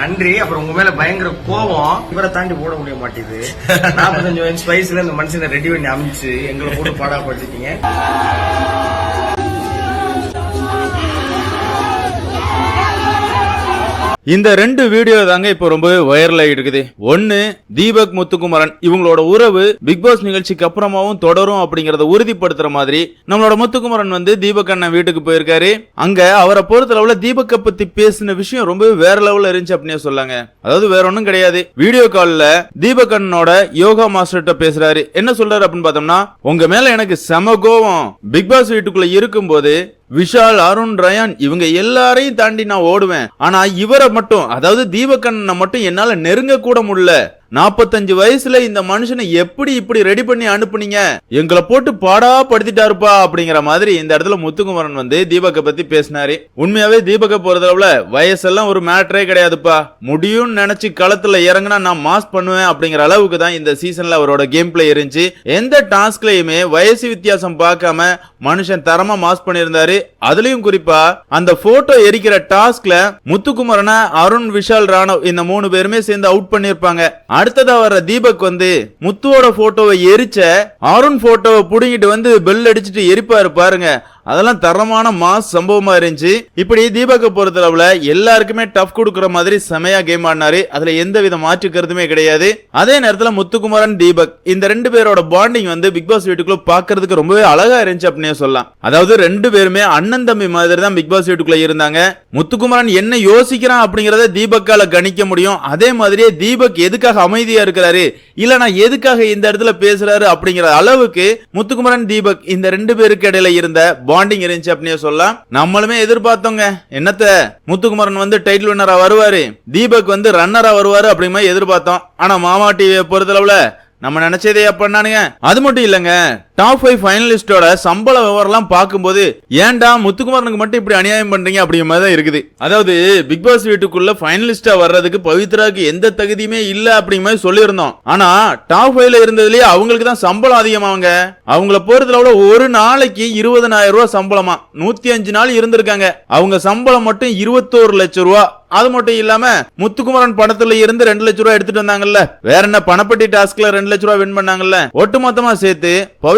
நன்றி. அப்புறம் உங்க மேல பயங்கர கோவம் இவரை தாண்டி ஓட முடிய மாட்டேது நாற்பத்தஞ்சு வயசு வயசுல இந்த மனுஷனை ரெடி பண்ணி அமைச்சு எங்களை போட்டு பாடா படிச்சிட்டீங்க இந்த ரெண்டு வீடியோ தாங்க இப்போ ரொம்பவே வைரல் ஆகிட்டு இருக்குது. ஒன்னு தீபக் முத்துக்குமரன். இவங்களோட உறவு பிக் பாஸ் நிகழ்ச்சிக்கு அப்புறமாவும் தொடரும் அப்படிங்கறத உறுதிப்படுத்துற மாதிரி நம்மளோட முத்துக்குமரன் வந்து தீபக் அண்ணன் வீட்டுக்கு போயிருக்காரு. அங்க அவரை பொறுத்த பொறுத்தளவுல தீபக்கை பத்தி பேசின விஷயம் ரொம்பவே வேற லெவல்ல இருந்துச்சு அப்படின்னே சொல்லாங்க. அதாவது வேற ஒன்றும் கிடையாது. வீடியோ கால்ல தீபக் அண்ணனோட யோகா மாஸ்டர்கிட்ட பேசுறாரு. என்ன சொல்றாரு அப்படின்னு பார்த்தோம்னா உங்க மேல எனக்கு செம கோவம். பிக் பாஸ் வீட்டுக்குள்ள இருக்கும்போது விஷால் அருண் ரயான் இவங்க எல்லாரையும் தாண்டி நான் ஓடுவேன். ஆனா இவரை மட்டும் அதாவது தீபக்கண்ணனை மட்டும் என்னால நெருங்க கூட முடியல. நாற்பத்தஞ்சு வயசுல இந்த மனுஷனை எப்படி இப்படி ரெடி பண்ணி அனுப்புனீங்க? எங்களை போட்டு பாடா படுத்திட்டாருப்பா அப்படிங்கிற மாதிரி இந்த இடத்துல முத்துக்குமரன் வந்து தீபக்கை பத்தி பேசினாரு. உண்மையாவே தீபக்கை பொறுத்தளவுல வயசெல்லாம் ஒரு மேட்டரே கிடையாதுப்பா. முடியும்னு நினைச்சு களத்துல இறங்கினா நான் மாஸ் பண்ணுவேன் அப்படிங்கிற அளவுக்கு தான் இந்த சீசன்ல அவரோட கேம் பிளே இருந்துச்சு. எந்த டாஸ்க்லயுமே வயசு வித்தியாசம் பார்க்காம மனுஷன் தரமா மாஸ் பண்ணியிருந்தாரு. அதுலயும் குறிப்பா அந்த போட்டோ எரிக்கிற டாஸ்க்ல முத்துக்குமரனை அருண் விஷால் ராணவ் இந்த மூணு பேருமே சேர்ந்து அவுட் பண்ணிருப்பாங்க அடுத்ததா வர்ற தீபக் வந்து முத்துவோட போட்டோவை எரிச்ச அருண் போட்டோவை புடுங்கிட்டு வந்து பெல் அடிச்சுட்டு எரிப்பாரு பாருங்க. அதெல்லாம் தரமான மாஸ் சம்பவமா இருந்துச்சு. இப்படி தீபக்கை பொறுத்தளவுல எல்லாருக்குமே டஃப் கொடுக்குற மாதிரி செமையா கேம் ஆடினாரு. அதுல எந்த வித மாற்று கருத்துமே கிடையாது. அதே நேரத்துல முத்துக்குமாரன் தீபக் இந்த ரெண்டு பேரோட பாண்டிங் வந்து பிக் பாஸ் வீட்டுக்குள்ள பாக்குறதுக்கு ரொம்பவே அழகா இருந்துச்சு அப்படின்னே சொல்லலாம். அதாவது ரெண்டு பேருமே அண்ணன் தம்பி மாதிரி தான் பிக் பாஸ் வீட்டுக்குள்ள இருந்தாங்க. முத்துக்குமரன் என்ன யோசிக்கிறான் அப்படிங்கறத தீபக்கால கணிக்க முடியும். அதே மாதிரியே தீபக் எதுக்காக அமைதியா இருக்கிறாரு? இல்ல நான் எதுக்காக இந்த இடத்துல பேசுறாரு அப்படிங்கிற அளவுக்கு முத்துக்குமரன் தீபக் இந்த ரெண்டு பேருக்கு இடையில இருந்த பாண்டிங் இருந்துச்சு அப்படியே சொல்லலாம். நம்மளுமே எதிர்பார்த்தோங்க. என்னத்த? முத்துக்குமரன் வந்து டைட்டில் வின்னரா வருவாரு. தீபக் வந்து ரன்னரா வருவாரு அப்படிங்கிற மாதிரி எதிர்பார்த்தோம். ஆனா மாமா டிவியை பொறுத்தளவுல நம்ம நினைச்சதே பண்ணானுங்க அது மட்டும் இல்லங்க. டாப் ஃபைவ் ஃபைனலிஸ்டோட சம்பள விவரம்லாம் பார்க்கும்போது ஏன்டா முத்துக்குமாரனுக்கு மட்டும் இப்படி அநியாயம் பண்றீங்க? அப்படிங்கிற மாதிரி தான் இருக்குது. அதாவது பிக் பாஸ் வீட்டுக்குள்ள ஃபைனலிஸ்டா வர்றதுக்கு பவித்ராக்கு எந்த தகுதியுமே இல்ல அப்படிங்கிற மாதிரி சொல்லியிருந்தோம். ஆனா டாப் ஃபைவ்ல இருந்ததுலயே அவங்களுக்கு தான் சம்பளம் அதிகமாவங்க அவங்கள போறதுல பொறுத்தளவுல ஒரு நாளைக்கு இருபதனாயிரம் ரூபாய் சம்பளமா? நூத்தி அஞ்சு நாள் இருந்திருக்காங்க. அவங்க சம்பளம் மட்டும் இருபத்தோரு லட்சம் ரூபா. அது மட்டும் இல்லாம முத்துக்குமரன் படத்துல இருந்து ரெண்டு லட்ச ரூபாய் எடுத்துட்டு வந்தாங்கல்ல. வேற என்ன பணப்பட்டி டாஸ்க்ல ரெண்டு லட்ச ரூபாய் வின் பண்ணாங்கல்ல. ஒட்டு மொத்தமா சேர்த்து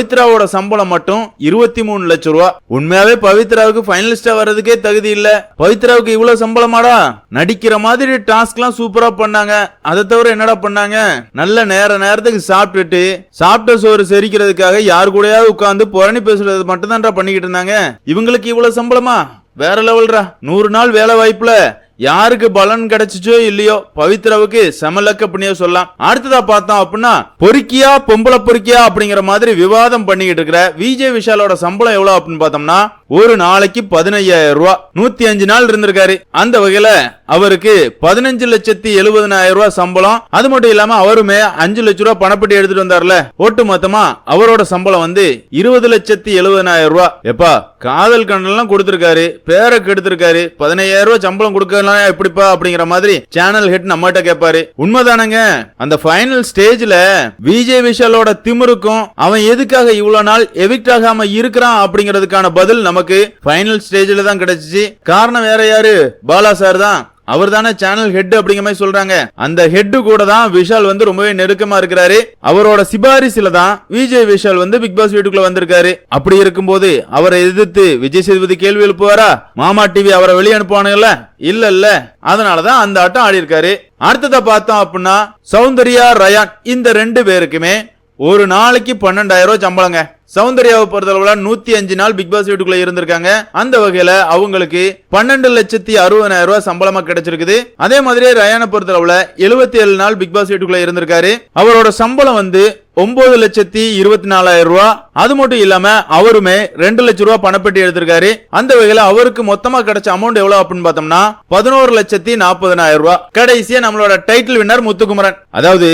பவித்ராவோட சம்பளம் மட்டும் இருபத்தி மூணு லட்சம் ரூபா. உண்மையாவே பவித்ராவுக்கு ஃபைனலிஸ்டா வர்றதுக்கே தகுதி இல்ல. பவித்ராவுக்கு இவ்வளவு சம்பளமாடா? நடிக்கிற மாதிரி டாஸ்க் எல்லாம் சூப்பரா பண்ணாங்க. அதை தவிர என்னடா பண்ணாங்க? நல்ல நேர நேரத்துக்கு சாப்பிட்டுட்டு சாப்பிட்ட சோறு செரிக்கிறதுக்காக யார் கூடயாவது உட்கார்ந்து புரணி பேசுறது மட்டும் தான்டா பண்ணிக்கிட்டு இருந்தாங்க. இவங்களுக்கு இவ்வளவு சம்பளமா? வேற லெவல்ரா நூறு நாள் வேலை வாய்ப்புல. யாருக்கு பலன் கிடைச்சிச்சோ இல்லையோ பவித்ராவுக்கு செமலக்க அப்படின்னே சொல்லலாம். அடுத்ததா பார்த்தோம் அப்படின்னா பொறுக்கியா பொம்பளை பொறுக்கியா அப்படிங்கிற மாதிரி விவாதம் பண்ணிக்கிட்டு இருக்கிற விஜய் விஷாலோட சம்பளம் எவ்வளவு அப்படின்னு பார்த்தோம்னா ஒரு நாளைக்கு பதினையாயிரம் ரூபாய் நூத்தி அஞ்சு நாள் இருந்திருக்காரு. அந்த வகையில அவருக்கு பதினஞ்சு லட்சத்தி எழுபதனாயிரம் ரூபாய் சம்பளம். அது மட்டும் இல்லாம அவருமே அஞ்சு லட்ச ரூபாய் பணப்பட்டி எடுத்துட்டு வந்தார்ல. ஒட்டு மொத்தமா அவரோட சம்பளம் வந்து இருபது லட்சத்தி எழுபதனாயிரம் ரூபாய் எப்பா காதல் கண்ணெல்லாம் கொடுத்திருக்காரு. பேரை கெடுத்திருக்காரு. பதினையாயிரம் ரூபாய் சம்பளம் கொடுக்கலாம் எப்படிப்பா அப்படிங்கிற மாதிரி சேனல் ஹெட் நம்மகிட்ட கேட்பாரு. உண்மைதானங்க. அந்த ஃபைனல் ஸ்டேஜ்ல விஜய் விஷாலோட திமிருக்கும் அவன் எதுக்காக இவ்வளவு நாள் எவிக்ட் ஆகாம இருக்கிறான் அப்படிங்கிறதுக்கான பதில் நம்ம நமக்கு ஃபைனல் ஸ்டேஜில் தான் கிடைச்சிச்சு. காரணம் வேற யாரு? பாலா சார் தான். அவர் தானே சேனல் ஹெட் அப்படிங்கிற மாதிரி சொல்றாங்க. அந்த ஹெட் கூட தான் விஷால் வந்து ரொம்பவே நெருக்கமா இருக்கிறாரு. அவரோட சிபாரிசுல தான் விஜய் விஷால் வந்து பிக் பாஸ் வீட்டுக்குள்ள வந்திருக்காரு. அப்படி இருக்கும்போது அவரை எதிர்த்து விஜய் சேதுபதி கேள்வி எழுப்புவாரா? மாமா டிவி அவரை வெளியே அனுப்புவானுங்கல்ல? இல்ல இல்ல. அதனாலதான் அந்த ஆட்டம் ஆடி இருக்காரு. அடுத்ததை பார்த்தோம் அப்படின்னா சௌந்தர்யா ரயான் இந்த ரெண்டு பேருக்குமே ஒரு நாளைக்கு பன்னெண்டாயிரம் ரூபாய் சம்பளங்க. சௌந்தர்யாவை பொறுத்தளவுல நூத்தி அஞ்சு நாள் பிக் பாஸ் வீட்டுக்குள்ள இருந்திருக்காங்க. அந்த வகையில அவங்களுக்கு பன்னெண்டு லட்சத்தி அறுபதாயிரம் ரூபாய் சம்பளமா கிடைச்சிருக்குது. அதே மாதிரி ரயானை பொறுத்தளவுல எழுபத்தி ஏழு நாள் பிக் பாஸ் வீட்டுக்குள்ள இருந்திருக்காரு. அவரோட சம்பளம் வந்து ஒன்பது லட்சத்தி இருபத்தி நாலாயிரம் ரூபாய். அது மட்டும் இல்லாம அவருமே ரெண்டு லட்சம் ரூபாய் பணப்பெட்டி எடுத்திருக்காரு. அந்த வகையில அவருக்கு மொத்தமா கிடைச்ச அமௌண்ட் எவ்வளவு அப்படின்னு பார்த்தோம்னா பதினோரு லட்சத்தி நாற்பதனாயிரம் ரூபாய். கடைசியா நம்மளோட டைட்டில் வின்னர் முத்துக்குமரன். அதாவது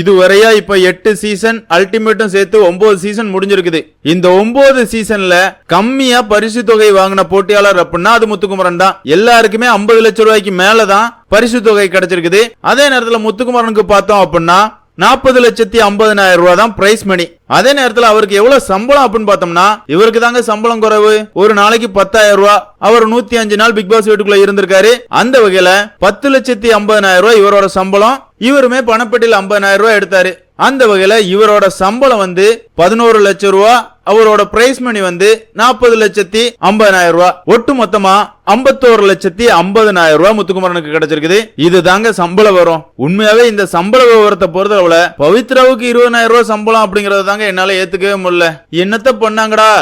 இதுவரையா இப்ப எட்டு சீசன் அல்டிமேட்டும் சேர்த்து ஒன்பது சீசன் முடிஞ்சிருக்கு இருக்குது. இந்த ஒன்பது சீசன்ல கம்மியா பரிசு தொகை வாங்கின போட்டியாளர் அப்படின்னா அது முத்துக்குமரன் தான். எல்லாருக்குமே ஐம்பது லட்சம் ரூபாய்க்கு மேலதான் பரிசு தொகை கிடைச்சிருக்குது. அதே நேரத்துல முத்துக்குமரனுக்கு பார்த்தோம் அப்படின்னா நாற்பது லட்சத்தி ஐம்பதனாயிரம் ரூபாய் தான் பிரைஸ் மணி அதே நேரத்துல அவருக்கு எவ்வளவு சம்பளம் அப்படின்னு பார்த்தோம்னா இவருக்கு தாங்க சம்பளம் குறைவு. ஒரு நாளைக்கு பத்தாயிரம் ரூபாய் அவர் நூத்தி அஞ்சு நாள் பிக் பாஸ் வீட்டுக்குள்ள இருந்திருக்காரு. அந்த வகையில பத்து லட்சத்தி ஐம்பதனாயிரம் ரூபாய் இவரோட சம்பளம். இவருமே பணப்பட்டியில் ஐம்பதனாயிரம் ரூபாய் எடுத்தாரு. அந்த வகையில இவரோட சம்பளம் வந்து பதினோரு லட்சம் ரூபா அவரோட பிரைஸ் மணி வந்து நாற்பது லட்சத்தி ஐம்பதாயிரம் ரூபாய் ஒட்டு மொத்தமா ஐம்பத்தோரு லட்சத்தி ஐம்பதனாயிரம் ரூபாய் முத்துக்குமரனுக்கு கிடைச்சிருக்குது. இது தாங்க சம்பளம் வரும் உண்மையாவே இந்த சம்பள விவரத்தை பொறுத்தளவுல பவித்ராவுக்கு இருபதாயிரம் ரூபாய் சம்பளம் அப்படிங்கறது தாங்க என்னால ஏத்துக்கவே முடியல. என்னத்த பண்ணாங்கடா?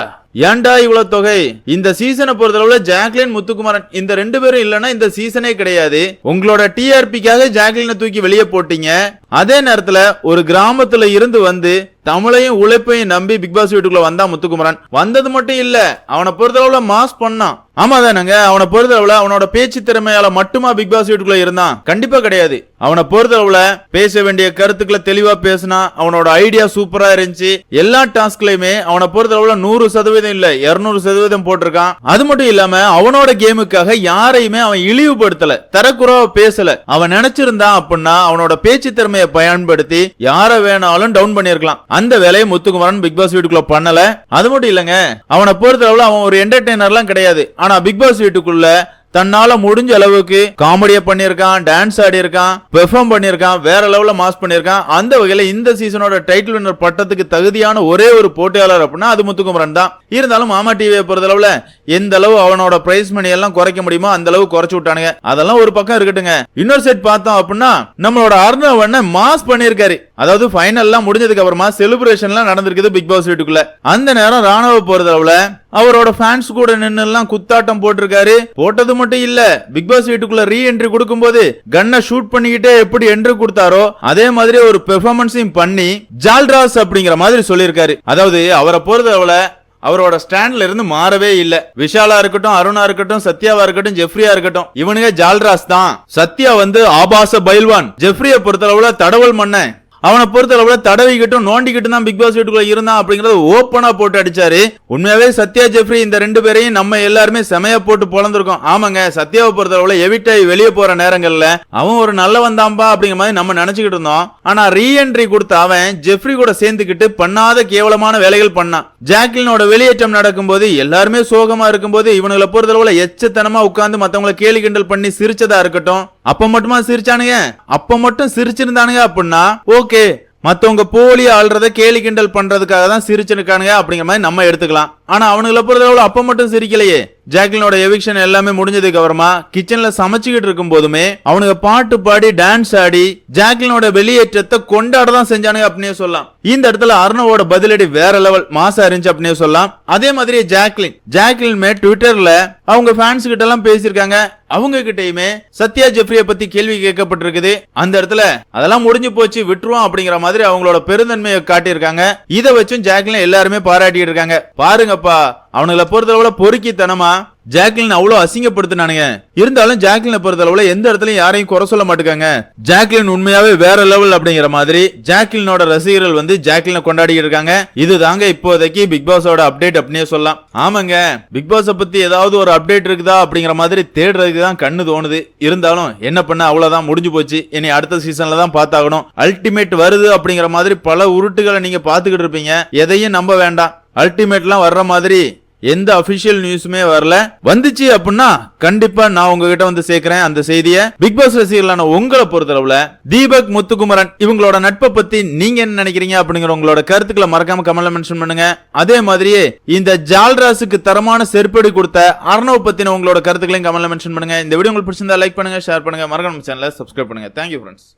ஏன்டா இவ்வளவு தொகை? இந்த சீசனை பொறுத்தளவுல ஜாக்லின் முத்துக்குமாரன் இந்த ரெண்டு பேரும் இல்லைன்னா இந்த சீசனே கிடையாது. உங்களோட டிஆர்பிக்காக ஜாக்லினை தூக்கி வெளியே போட்டீங்க. அதே நேரத்துல ஒரு கிராமத்துல இருந்து வந்து தமிழையும் உழைப்பையும் நம்பி பிக் பாஸ் வீட்டுக்குள்ள வந்தா முத்துக்குமரன். வந்தது மட்டும் இல்ல அவனை பொறுத்தளவுல மாஸ் பண்ணான். ஆமா தானங்க அவனை பொறுத்தளவுல அவனோட பேச்சு திறமையால மட்டுமா பிக் பாஸ் வீட்டுக்குள்ள இருந்தான்? கண்டிப்பா கிடையாது. அவனை பொறுத்தளவுல பேச வேண்டிய கருத்துக்களை தெளிவா பேசினா அவனோட ஐடியா சூப்பரா இருந்துச்சு. எல்லா டாஸ்க்லயுமே அவனை பொறுத்தளவுல நூறு சதவீதம் இல்ல இருநூறு சதவீதம் போட்டிருக்கான். அது மட்டும் இல்லாம அவனோட கேமுக்காக யாரையுமே அவன் இழிவுபடுத்தல தரக்குறவா பேசல. அவன் நினைச்சிருந்தான் அப்படின்னா அவனோட பேச்சு திறமை திறமையை பயன்படுத்தி யார வேணாலும் டவுன் பண்ணிருக்கலாம் அந்த வேலையை முத்துக்குமரன் பிக் பாஸ் வீட்டுக்குள்ள பண்ணல. அது மட்டும் இல்லங்க. அவனை பொறுத்தளவுல அவன் ஒரு என்டர்டைனர்லாம் கிடையாது. ஆனா பிக் பாஸ் வீட்டுக்குள்ள தன்னால முடிஞ்ச அளவுக்கு காமெடியை பண்ணியிருக்கான் டான்ஸ் ஆடியிருக்கான் பெர்ஃபார்ம் பண்ணியிருக்கான் வேற லெவலில் மாஸ் பண்ணியிருக்கான். அந்த வகையில் இந்த சீசனோட டைட்டில் வின்னர் பட்டத்துக்கு தகுதியான ஒரே ஒரு போட்டியாளர் அப்படின்னா அது முத்துக்குமரன் தான். இருந்தாலும் மாமா டிவியை பொறுத்தளவில் எந்த அளவு அவனோட பிரைஸ் மணி எல்லாம் குறைக்க முடியுமோ அந்த அளவு குறைச்சு விட்டானுங்க. அதெல்லாம் ஒரு பக்கம் இருக்கட்டுங்க. இன்னொரு செட் பார்த்தோம் அப்படின்னா நம்மளோட அர்ணவண்ண மாஸ் பண்ணியிருக்காரு. அதாவது ஃபைனல்லாம் முடிஞ்சதுக்கு அப்புறமா செலிப்ரேஷன்லாம் நடந்திருக்குது பிக் பாஸ் வீட்டுக்குள்ள. அந்த நேரம் ராணுவ பொறுத்தளவுல அவரோட ஃபேன்ஸ் கூட நின்று எல்லாம் குத்தாட்டம் போட்டிருக்காரு. போட்டது மட்டும் இல்ல பிக் பாஸ் வீட்டுக்குள்ள ரீ என்ட்ரி கொடுக்கும்போது கன்னை ஷூட் பண்ணிக்கிட்டே எப்படி என்ட்ரி கொடுத்தாரோ அதே மாதிரி ஒரு பெர்ஃபார்மன்ஸையும் பண்ணி ஜால்ராஸ் அப்படிங்கிற மாதிரி சொல்லியிருக்காரு. அதாவது அவரை பொறுத்தளவுல அவரோட ஸ்டாண்ட்ல இருந்து மாறவே இல்ல. விஷாலா இருக்கட்டும் அருணா இருக்கட்டும் சத்யாவா இருக்கட்டும் ஜெஃப்ரியா இருக்கட்டும் இவனுங்க ஜால்ராஸ் தான். சத்யா வந்து ஆபாச பைல்வான். ஜெஃப்ரிய பொறுத்தளவுல தடவல் மன்னன். அவனை பொறுத்தளவுல தடவிக்கிட்டும் நோண்டிக்கிட்டும் தான் பிக் பாஸ் வீட்டுக்குள்ள இருந்தான் அப்படிங்கறத ஓப்பனா போட்டு அடிச்சாரு. உண்மையாவே சத்யா ஜெஃப்ரி இந்த ரெண்டு பேரையும் நம்ம எல்லாருமே செமையா போட்டு பொழந்திருக்கோம். ஆமாங்க சத்யாவை பொறுத்தளவுல எவிட்டாய் வெளியே போற நேரங்கள்ல அவன் ஒரு நல்லவன் தான்பா அப்படிங்கிற மாதிரி நம்ம நினைச்சுக்கிட்டு இருந்தோம். ஆனா ரீஎன்ட்ரி கொடுத்த அவன் ஜெஃப்ரி கூட சேர்ந்துக்கிட்டு பண்ணாத கேவலமான வேலைகள் பண்ணான். ஜாக்லினோட வெளியேற்றம் நடக்கும்போது எல்லாருமே சோகமா இருக்கும்போது இவனுங்களை பொறுத்தளவுல எச்சத்தனமா உட்கார்ந்து மத்தவங்களை கேலி கிண்டல் பண்ணி சிரிச்சதா இருக்கட்டும். அப்ப மட்டுமா சிரிச்சானுங்க? அப்ப மட்டும் சிரிச்சிருந்தானுங்க அப்படின்னா ஓகே மத்தவங்க போலி ஆள்றத கேலி கிண்டல் பண்றதுக்காக தான் சிரிச்சிருக்கானுங்க அப்படிங்கிற மாதிரி நம்ம எடுத்துக்கலாம். ஆனா அவனுங்களை பொறுத்தளவுல அப்ப மட்டும் சிரிக்கலையே. ஜாக்லினோட எவிக்ஷன் எல்லாமே முடிஞ்சதுக்கு அப்புறமா கிச்சன்ல சமைச்சுக்கிட்டு இருக்கும் போதுமே அவனுங்க பாட்டு பாடி டான்ஸ் ஆடி ஜாக்லினோட வெளியேற்றத்தை கொண்டாட தான் செஞ்சானுங்க அப்படின்னே சொல்லலாம். இந்த இடத்துல அர்ணவோட பதிலடி வேற லெவல் மாசா இருந்துச்சு அப்படின்னே சொல்லலாம். அதே மாதிரி ஜாக்லின். ஜாக்லின் மே ட்விட்டர்ல அவங்க ஃபேன்ஸ் கிட்ட எல்லாம் பேசியிருக்காங்க. அவங்க கிட்டயுமே சத்யா ஜெஃப்ரிய பத்தி கேள்வி கேட்கப்பட்டிருக்குது. அந்த இடத்துல அதெல்லாம் முடிஞ்சு போச்சு விட்டுருவோம் அப்படிங்கிற மாதிரி அவங்களோட பெருந்தன்மையை காட்டியிருக்காங்க. இதை வச்சும் ஜாக்லின் எல்லாருமே பாராட்டிட்டு இருக்காங்க. பாருங்க பாருங்கப்பா அவனுங்களை பொறுத்தளவுல பொறுக்கித்தனமா? ஜாக்லின் அவ்வளவு அசிங்கப்படுத்தினானுங்க. இருந்தாலும் ஜாக்லினை பொறுத்தளவுல எந்த இடத்துலயும் யாரையும் குறை சொல்ல மாட்டுக்காங்க. ஜாக்லின் உண்மையாவே வேற லெவல் அப்படிங்கிற மாதிரி ஜாக்லினோட ரசிகர்கள் வந்து ஜாக்லினை கொண்டாடிட்டு இருக்காங்க. இதுதாங்க இப்போதைக்கு பிக் பாஸோட அப்டேட் அப்படின்னே சொல்லலாம். ஆமாங்க. பிக் பாஸ பத்தி ஏதாவது ஒரு அப்டேட் இருக்குதா அப்படிங்கிற மாதிரி தேடுறதுக்கு தான் கண்ணு தோணுது. இருந்தாலும் என்ன பண்ண அவ்வளவுதான் முடிஞ்சு போச்சு. இனி அடுத்த சீசன்ல தான் பார்த்தாகணும். அல்டிமேட் வருது அப்படிங்கிற மாதிரி பல உருட்டுகளை நீங்க பாத்துக்கிட்டு இருப்பீங்க. எதையும் நம்ப வேண்டாம். அல்டிமேட்லாம் வர்ற மாதிரி எந்த அபிஷியல் நியூஸுமே வரல. வந்துச்சு அப்படின்னா கண்டிப்பா நான் உங்ககிட்ட வந்து சேர்க்கிறேன் அந்த செய்தியை. பிக் பாஸ் ரசிகர்களான உங்களை பொறுத்தளவுல தீபக் முத்துக்குமரன் இவங்களோட நட்பை பத்தி நீங்க என்ன நினைக்கிறீங்க அப்படிங்கிற உங்களோட கருத்துக்களை மறக்காம கமெண்ட்ல மென்ஷன் பண்ணுங்க. அதே மாதிரியே இந்த ஜால்ராஸுக்கு தரமான செருப்படி கொடுத்த அர்ணவ் பத்தின உங்களோட கருத்துக்களையும் கமெண்ட்ல மென்ஷன் பண்ணுங்க. இந்த வீடியோ உங்களுக்கு பிடிச்சிருந்தா லைக் பண்ணுங்க ஷேர் பண்ணுங்க. மறக்காம சேனலை சப்ஸ்கிரைப் பண்ணுங்க. Thank you friends